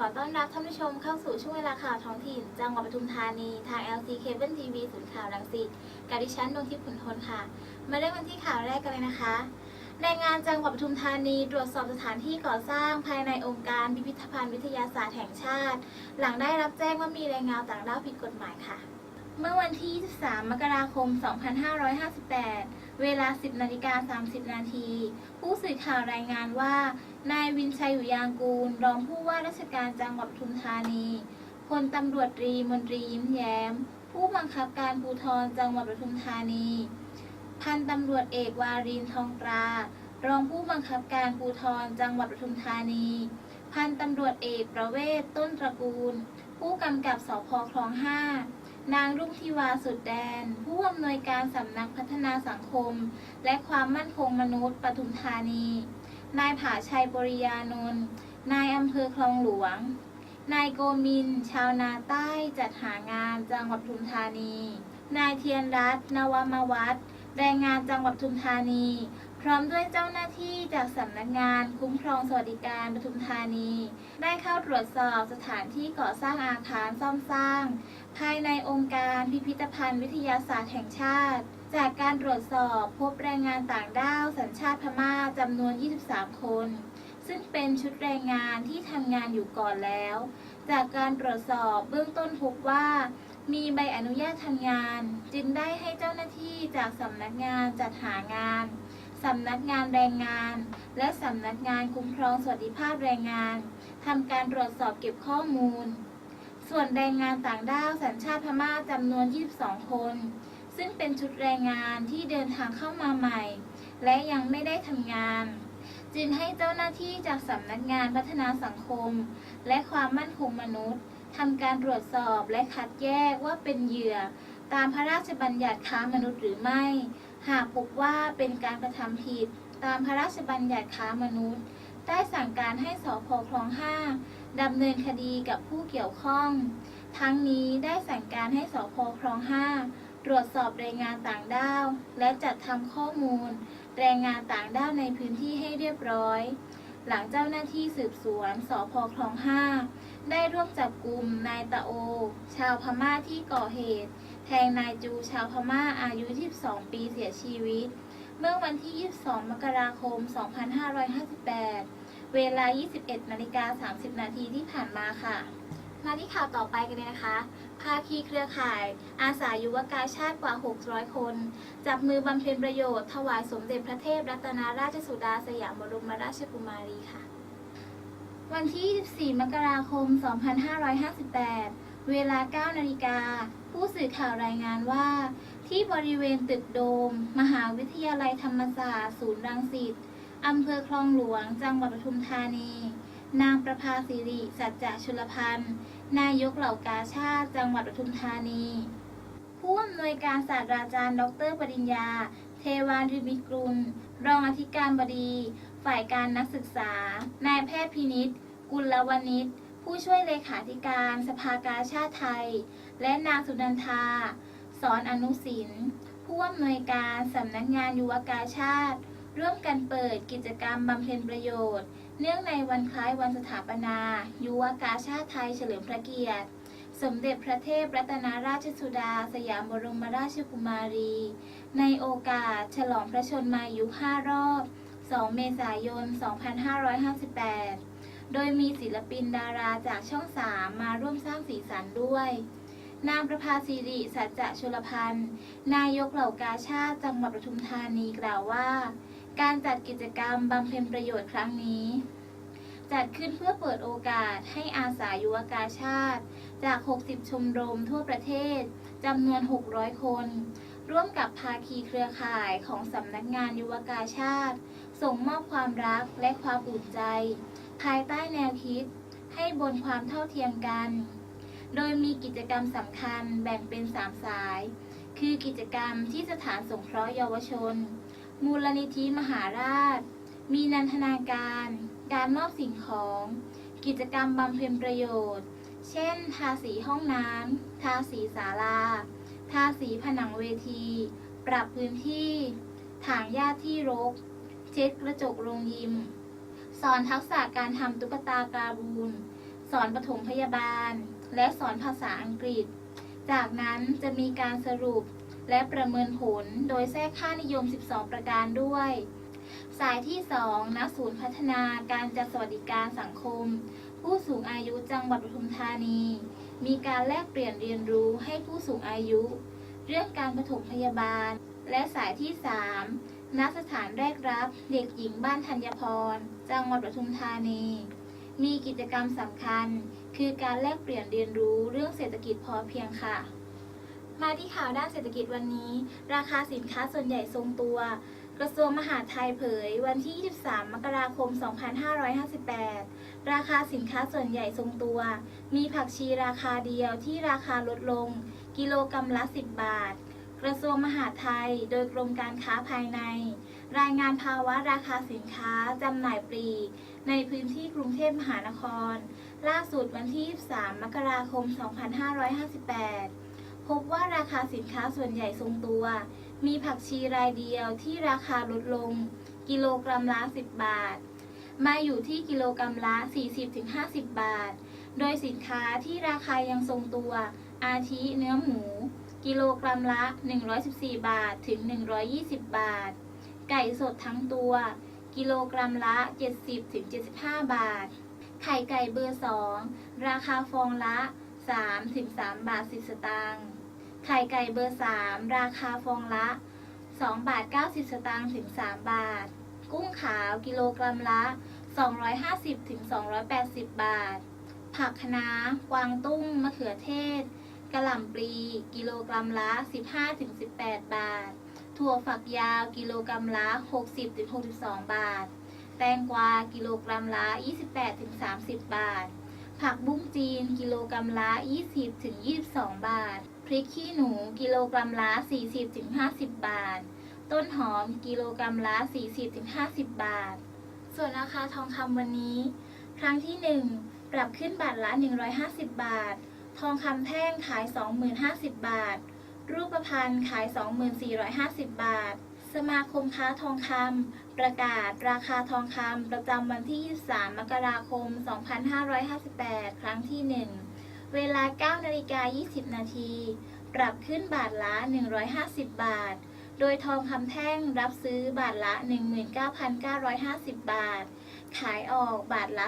ขอต้อนรับท่านผู้ชมเข้าสู่ช่วงเวลาข่าวท้องถิ่น จังหวัดปทุมธานี ทาง LC Cable TV ศูนย์ข่าวรังสิตกับดิฉันดวงทิพย์ขุนทนค่ะ มาเริ่มกันที่ข่าวแรกกันเลยนะคะในงานจังหวัดปทุมธานีตรวจสอบสถานที่ก่อสร้างภายในองค์การพิพิธภัณฑ์วิทยาศาสตร์แห่งชาติ หลังได้รับแจ้งว่ามีแรงงานต่างด้าวผิดกฎหมายค่ะ เมื่อวันที่ 23 มกราคม 2558 เวลา 10 นาฬิกา 30 นาที ผู้สื่อข่าวรายงานว่า นายวินชัยอยู่ยางกูล รองผู้ว่าราชการจังหวัดปทุมธานีพลตำรวจตรีมนตรียิ้มแย้ม ผู้บังคับการภูธรจังหวัดปทุมธานี พันตำรวจเอกวารินทองตรา รองผู้บังคับการภูธรจังหวัดปทุมธานี พันตำรวจเอกประเวศต้นตระกูล ผู้กำกับสพคลองห้า นางรุ่งทิวาสุดแดน ผู้อำนวยการสำนักพัฒนาสังคม และความมั่นคงมนุษย์ปทุมธานี นายผาชัยปริยานนท์นายอำเภอคลองหลวง นายโกมิน ชาวนาใต้จัดหางานจังหวัดปทุมธานี นายเทียนรัตน์นวมาวัฒน์แรงงานจังหวัดปทุมธานี ร้อมด้วยเจ้าหน้าที่จากสำนักงาน คุ้มครองสวัสดิการปทุมธานี ได้เข้าตรวจสอบสถานที่ก่อสร้างอาคารซ่อมสร้าง ภายในองค์การพิพิธภัณฑ์วิทยาศาสตร์แห่งชาติ จากการตรวจสอบพบแรงงานต่างด้าวสัญชาติพม่าจำนวน 23 คน ซึ่งเป็นชุดแรงงานที่ทำงานอยู่ก่อนแล้ว จากการตรวจสอบเบื้องต้นพบว่ามีใบอนุญาตทำงาน จึงได้ให้เจ้าหน้าที่จากสำนักงานจัดหางาน สำนักงานแรงงาน และสำนักงานคุ้มครองสวัสดิภาพแรงงานทำการตรวจสอบเก็บข้อมูล ส่วนแรงงานต่างด้าวสัญชาติพม่าจำนวน 22 คน ซึ่งเป็นชุดแรงงานที่เดินทางเข้ามาใหม่ และยังไม่ได้ทำงาน จึงให้เจ้าหน้าที่จากสำนักงานพัฒนาสังคม และความมั่นคงมนุษย์ทำการตรวจสอบและคัดแยกว่าเป็นเหยื่อ ตามพระราชบัญญัติค้ามนุษย์หรือไม่ หากพบว่าเป็นการกระทำผิด ตามพระราชบัญญัติค้ามนุษย์ ได้สั่งการให้สพคลองห้าดำเนินคดีกับผู้เกี่ยวข้อง ทั้งนี้ได้สั่งการให้สพคลองห้าตรวจสอบแรงงานต่างด้าว และจัดทำข้อมูล แรงงานต่างด้าวในพื้นที่ให้เรียบร้อย หลังเจ้าหน้าที่สืบสวนสพคลองห้าได้ร่วมจับกลุ่มนายตะโอ ชาวพม่าที่ก่อเหตุ แทงนายจูชาวพม่าอายุ 22 ปีเสียชีวิต เมื่อวันที่ 22 มกราคม 2558 เวลา 21นาฬิกา30 นาทีที่ผ่านมาค่ะ มาที่ข่าวต่อไปกันเลยนะคะภาคีเครือข่าย อาสายุวกาชาติกว่า 600 คน จับมือบำเพ็ญประโยชน์ ถวายสมเด็จพระเทพรัตนราชสุดาสยามบรมราชกุมารีค่ะ วันที่ 24 มกราคม 2558 เวลา 9 นาฬิกา ผู้สื่อข่าวรายงานว่า ที่บริเวณตึกโดม มหาวิทยาลัยธรรมศาสตร์ ศูนย์รังสิตอำเภอคลองหลวง จังหวัดปทุมธานี นางประภาสิริ สัจจะชุลพันธ์ นายกเหล่ากาชาติ จังหวัดปทุมธานี ผู้อำนวยการศาสตราจารย์ ดรปริญญา เทวาริมิตกุล รองอธิการบดี ฝ่ายการนักศึกษา นายแพทย์พินิษกุลวณิช ผู้ช่วยเลขาธิการสภากาชาติไทย และนางสุนันทา สอนอนุสิน ผู้อำนวยการสำนักงานยุวกาชาติ ร่วมกันเปิดกิจกรรมบำเพ็ญประโยชน์ เนื่องในวันคล้ายวันสถาปนา ยุวกาชาติไทยเฉลิมพระเกียรติ สมเด็จพระเทพรัตนราชสุดา สยามบรมราชกุมารี ในโอกาสฉลองพระชนมายุ5รอบ 2 เมษายน 2558 โดยมีศิลปินดาราจากช่อง3มาร่วมสร้างสีสันด้วย นางประภาสิริสัจจะชลพันธ์ นายกเหล่ากาชาติจังหวัดปทุมธานีกล่าวว่า การจัดกิจกรรมบำเพ็ญประโยชน์ครั้งนี้ จัดขึ้นเพื่อเปิดโอกาสให้อาสายุวกาชาติ จาก 60 ชมรมทั่วประเทศจำนวน 600 คนร่วมกับภาคีเครือข่ายของสำนักงานยุวกาชาติ ส่งมอบความรักและความอุ่นใจ ภายใต้แนวคิดให้บนความเท่าเทียมกัน โดยมีกิจกรรมสำคัญแบ่งเป็น3สาย คือกิจกรรมที่สถานสงเคราะห์เยาวชน มูลนิธิมหาราช มีนันทนาการ การมอบสิ่งของ กิจกรรมบำเพ็ญประโยชน์ เช่น ทาสีห้องน้ำทาสีศาลา ทาสีผนังเวที ปรับพื้นที่ ถางหญ้าที่รก เช็ดกระจกโรงยิม สอนทักษะการทำตุ๊กตาการบูน สอนปฐมพยาบาล และสอนภาษาอังกฤษ จากนั้นจะมีการสรุปและประเมินผลโดยแทรกค่านิยม 12 ประการด้วย สายที่ 2 ณ ศูนย์พัฒนาการจัดสวัสดิการสังคม ผู้สูงอายุจังหวัดปทุมธานี มีการแลกเปลี่ยนเรียนรู้ให้ผู้สูงอายุ เรื่องการปฐมพยาบาล และสายที่ 3 ณสถานแรกรับเด็กหญิงบ้านธัญพร จังหวัดปทุมธานี มีกิจกรรมสำคัญ คือการแลกเปลี่ยนเรียนรู้เรื่องเศรษฐกิจพอเพียงค่ะ มาที่ข่าวด้านเศรษฐกิจวันนี้ ราคาสินค้าส่วนใหญ่ทรงตัว กระทรวงมหาดไทยเผย วันที่ 23 มกราคม 2558 ราคาสินค้าส่วนใหญ่ทรงตัว มีผักชีราคาเดียวที่ราคาลดลง กิโลกรรัมละ 10 บาท ระทรวงมหาดไทย โดยกรมการค้าภายใน รายงานภาวะราคาสินค้าจำหน่ายปลีกในพื้นที่กรุงเทพมหานคร ล่าสุดวันที่ 23 มกราคม 2558 พบว่าราคาสินค้าส่วนใหญ่ทรงตัว มีผักชีรายเดียวที่ราคาลดลง กิโลกรัมละ 10 บาท มาอยู่ที่กิโลกรัมละ 40-50 บาท โดยสินค้าที่ราคายังทรงตัว อาทิเนื้อหมู กิโลกรัมละ 114 บาทถึง 120 บาท ไก่สดทั้งตัว กิโลกรัมละ 70ถึง75 บาท ไข่ไก่เบอร์ 2 ราคาฟองละ 3 ถึง 3 บาท 10 สตางค์ ไข่ไก่เบอร์ 3 ราคาฟองละ 2 บาท 90 สตางค์ถึง 3 บาท กุ้งขาวกิโลกรัมละ 250ถึง280 บาท ผักคะน้ากวางตุ้ง มะเขือเทศ กะหล่ำปลีกิโลกรัมละ 15ถึง18 บาท ถั่วฝักยาวกิโลกรัมละ 60ถึง62 บาท แตงกวากิโลกรัมละ 28ถึง30 บาท ผักบุ้งจีนกิโลกรัมละ 20ถึง22 บาท พริกขี้หนูกิโลกรัมละ 40ถึง50 บาท ต้นหอมกิโลกรัมละ 40ถึง50 บาท ส่วนราคาทองคำวันนี้ ครั้งที่ 1 ปรับขึ้นบาทละ 150 บาท ทองคำแท่งขาย 20,050 บาท รูปพรรณขาย 2450 บาท สมาคมค้าทองคำประกาศราคาทองคำประจำวันที่ 23 มกราคม 2558 ครั้งที่ 1 เวลา 9นาฬิกา20 นาที ปรับขึ้นบาทละ 150 บาท โดยทองคำแท่งรับซื้อบาทละ 19,950 บาท ขายออกบาทละ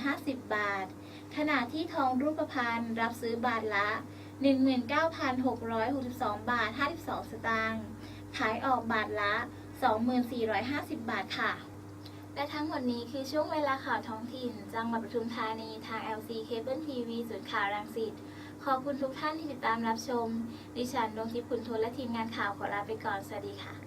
20,050 บาท ขณะที่ทองรูปพรรณรับซื้อบาทละ 19,662 บาท 52 สตางค์ ขายออกบาทละ 2450 บาทค่ะ และทั้งหมดนี้คือช่วงเวลาข่าวท้องถิ่น จังหวัดปทุมธานีทาง LC Cable TV ศูนย์ข่าวรังสิต ขอบคุณทุกท่านที่ติดตามรับชม ดิฉันดวงทิพย์ขุนทนและทีมงานข่าวขอลาไปก่อน สวัสดีค่ะ